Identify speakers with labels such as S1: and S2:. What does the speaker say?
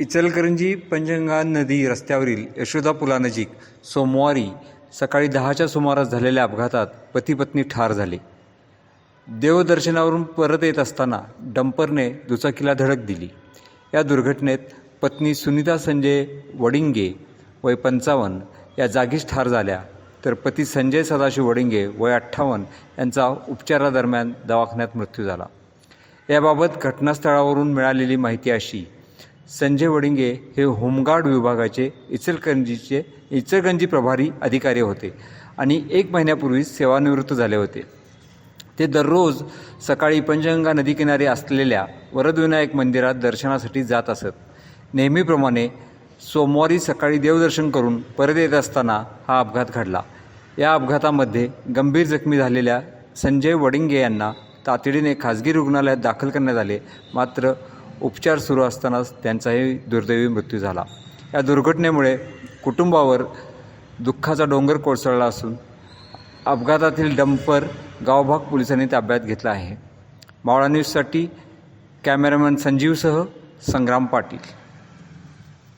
S1: इचलकरंजी पंचगंगा नदी रस्त्यावरील यशोदा पुलानजीक सोमवारी सकाळी दहाच्या सुमारास झालेल्या अपघातात पती पत्नी ठार झाले. देवदर्शनावरून परत येत असताना डंपरने दुचाकीला धडक दिली. या दुर्घटनेत पत्नी सुनीता संजय वडिंगे वय पंचावन्न या जागीच ठार झाल्या. तर पती संजय सदाशिव वडिंगे वय अठ्ठावन्न यांचा उपचारादरम्यान दवाखान्यात मृत्यू झाला. याबाबत घटनास्थळावरून मिळालेली माहिती अशी संजय वडिंगे हे होमगार्ड विभागाचे इचलकरंजीचे इचलकरंजी प्रभारी अधिकारी होते आणि एक महिन्यापूर्वी सेवानिवृत्त झाले होते. ते दररोज सकाळी पंचगंगा नदीकिनारी असलेल्या वरदविनायक मंदिरात दर्शनासाठी जात असत. नेहमीप्रमाणे सोमवारी सकाळी देवदर्शन करून परत येत असताना हा अपघात घडला. या अपघातामध्ये गंभीर जखमी झालेल्या संजय वडिंगे यांना तातडीने खाजगी रुग्णालयात दाखल करण्यात आले. मात्र उपचार सुरू असतानाच त्यांचाही दुर्दैवी मृत्यू झाला. या दुर्घटनेमुळे कुटुंबावर दुःखाचा डोंगर कोसळला असून अपघातातील डंपर गावभाग पोलिसांनी ताब्यात घेतला आहे. मावळा न्यूजसाठी कॅमेरामॅन संजीवसह संग्राम पाटील.